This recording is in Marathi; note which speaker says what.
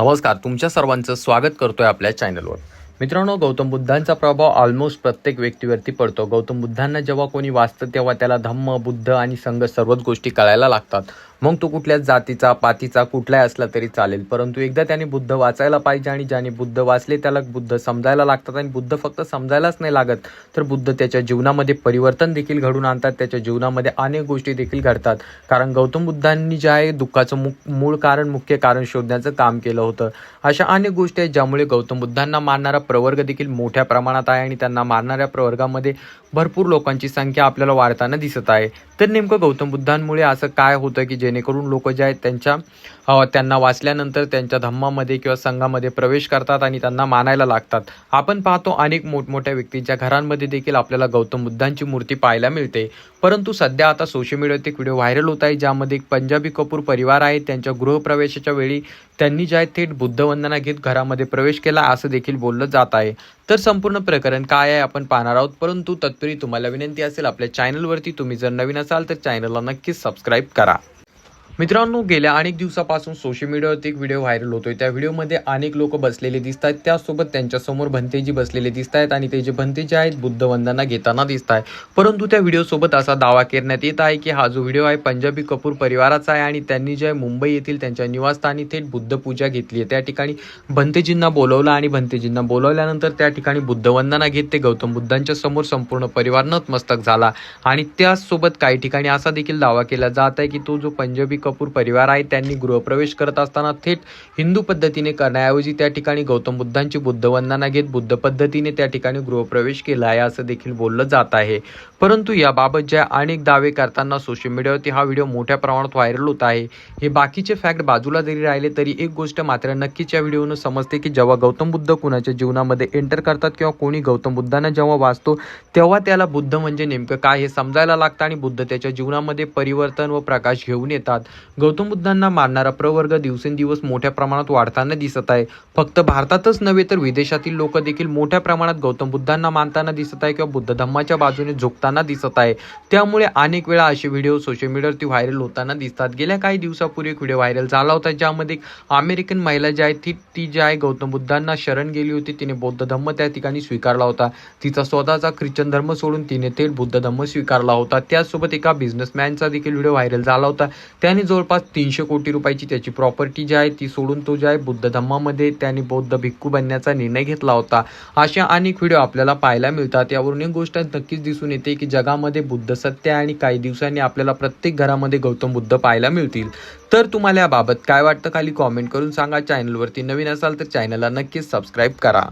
Speaker 1: नमस्कार तुमच्या सर्वांचं स्वागत करतोय आपल्या चॅनलवर. मित्रांनो गौतम बुद्धांचा प्रभाव ऑलमोस्ट प्रत्येक व्यक्तीवरती पडतो. गौतम बुद्धांना जेव्हा कोणी वाचतं तेव्हा त्याला धम्म बुद्ध आणि संघ सर्वच गोष्टी कळायला लागतात. मग तो कुठल्याच जातीचा पातीचा कुठलाही असला तरी चालेल. परंतु एकदा त्याने बुद्ध वाचायला पाहिजे आणि ज्याने बुद्ध वाचले त्याला बुद्ध समजायला लागतात आणि बुद्ध फक्त समजायलाच नाही लागत तर बुद्ध त्याच्या जीवनामध्ये परिवर्तन देखील घडून आणतात त्याच्या जीवनामध्ये अनेक गोष्टी देखील घडतात. कारण गौतम बुद्धांनी जे आहे दुःखाचं मुक मूळ कारण मुख्य कारण शोधण्याचं काम केलं होतं. अशा अनेक गोष्टी आहेत ज्यामुळे गौतम बुद्धांना मानणारा प्रवर्ग देखील मोठ्या प्रमाणात आहे आणि त्यांना मारणाऱ्या प्रवर्गामध्ये भरपूर लोकांची संख्या आपल्याला वाढताना दिसत आहे. तर नेमकं गौतम बुद्धांमुळे असं काय होतं की जे जेणेकरून लोक जे आहेत त्यांच्या त्यांना वाचल्यानंतर त्यांच्या धम्मामध्ये किंवा संघामध्ये प्रवेश करतात आणि त्यांना मानायला लागतात. आपण पाहतो अनेक मोठमोठ्या व्यक्तींच्या घरांमध्ये देखील आपल्याला गौतम बुद्धांची मूर्ती पाहायला मिळते. परंतु सध्या आता सोशल मीडियावरती एक व्हिडिओ व्हायरल होत आहे ज्यामध्ये एक पंजाबी कपूर परिवार आहे. त्यांच्या गृहप्रवेशाच्या वेळी त्यांनी जे आहे थेट बुद्धवंदना घेत घरामध्ये प्रवेश केला असं देखील बोललं जात आहे. तर संपूर्ण प्रकरण काय आहे आपण पाहणार आहोत. परंतु तत्पूर्वी तुम्हाला विनंती असेल आपल्या चॅनलवरती तुम्ही जर नवीन असाल तर चॅनलला नक्कीच सबस्क्राईब करा. मित्रांनो गेल्या अनेक दिवसापासून सोशल मीडियावरती एक व्हिडिओ व्हायरल होतोय. त्या व्हिडिओमध्ये अनेक लोक बसलेले दिसत आहेत त्यासोबत त्यांच्यासमोर भंतेजी बसलेले दिसत आहेत आणि ते जे भंतेजी आहेत आहेत बुद्धवंदना घेताना दिसत आहे परंतु त्या व्हिडिओसोबत असा दावा करण्यात येत आहे की हा जो व्हिडिओ आहे पंजाबी कपूर परिवाराचा आहे आणि त्यांनी जे मुंबई येथील त्यांच्या निवासस्थानी थेट बुद्ध पूजा घेतली आहे. त्या ठिकाणी भंतेजींना बोलवलं आणि भंतेजींना बोलवल्यानंतर त्या ठिकाणी बुद्धवंदना घेत ते गौतम बुद्धांच्या समोर संपूर्ण परिवार नतमस्तक झाला. आणि त्यासोबत काही ठिकाणी असा देखील दावा केला जात आहे की तो जो पंजाबी कपूर परिवार आहे. त्यांनी गृहप्रवेश करत असताना थेट हिंदू पद्धतीने करण्याऐवजी त्या ठिकाणी गौतम बुद्धांची बुद्धवंदना घेत बुद्ध पद्धतीने त्या ठिकाणी गृहप्रवेश केला आहे असं देखील बोललं जात आहे. परंतु याबाबत ज्या अनेक दावे करताना सोशल मीडियावरती हा व्हिडिओ मोठ्या प्रमाणात व्हायरल होत आहे. हे बाकीचे फॅक्ट बाजूला जरी राहिले तरी एक गोष्ट मात्र नक्कीच या व्हिडिओनं समजते की जेव्हा गौतम बुद्ध कुणाच्या जीवनामध्ये एंटर करतात किंवा कोणी गौतम बुद्धांना जेव्हा वाचतो तेव्हा त्याला बुद्ध म्हणजे नेमकं काय हे समजायला लागतं आणि बुद्ध त्याच्या जीवनामध्ये परिवर्तन व प्रकाश घेऊन येतात. गौतम बुद्धांना मारणारा प्रवर्ग दिवसेंदिवस मोठ्या प्रमाणात वाढताना दिसत आहे. फक्त भारतातच नव्हे तर विदेशातील लोक देखील मोठ्या प्रमाणात गौतम बुद्धांना मानताना दिसत आहे किंवा बुद्ध धम्माच्या बाजूने झुकताना दिसत आहे. त्यामुळे अनेक वेळा असे व्हिडिओ सोशल मीडियावरती व्हायरल होताना दिसतात. गेल्या काही दिवसापूर्वी एक व्हिडिओ व्हायरल झाला होता ज्यामध्ये अमेरिकन महिला जी आहे ती ती जी आहे गौतम बुद्धांना शरण गेली होती. तिने बौद्ध धम्म त्या ठिकाणी स्वीकारला होता. तिचा स्वतःचा ख्रिश्चन धर्म सोडून तिने थेट बुद्ध धम्म स्वीकारला होता. त्याचसोबत एका बिझनेसमॅनचा देखील व्हिडिओ व्हायरल झाला होता. त्याने जवळपास तीनशे कोटी रुपयाची त्याची प्रॉपर्टी जी आहे ती सोडून तो जे आहे बुद्ध धम्मामध्ये त्याने बौद्ध भिक्खू बनण्याचा निर्णय घेतला होता. अशा अनेक व्हिडिओ आपल्याला पाहायला मिळतात. यावरून एक गोष्ट नक्कीच दिसून येते की जगामध्ये बुद्ध सत्य आणि काही दिवसांनी आपल्याला प्रत्येक घरामध्ये गौतम बुद्ध पाहायला मिळतील. तर तुम्हाला याबाबत काय वाटतं? खाली कॉमेंट करून सांगा. चॅनलवरती नवीन असाल तर चॅनलला नक्कीच सबस्क्राईब करा.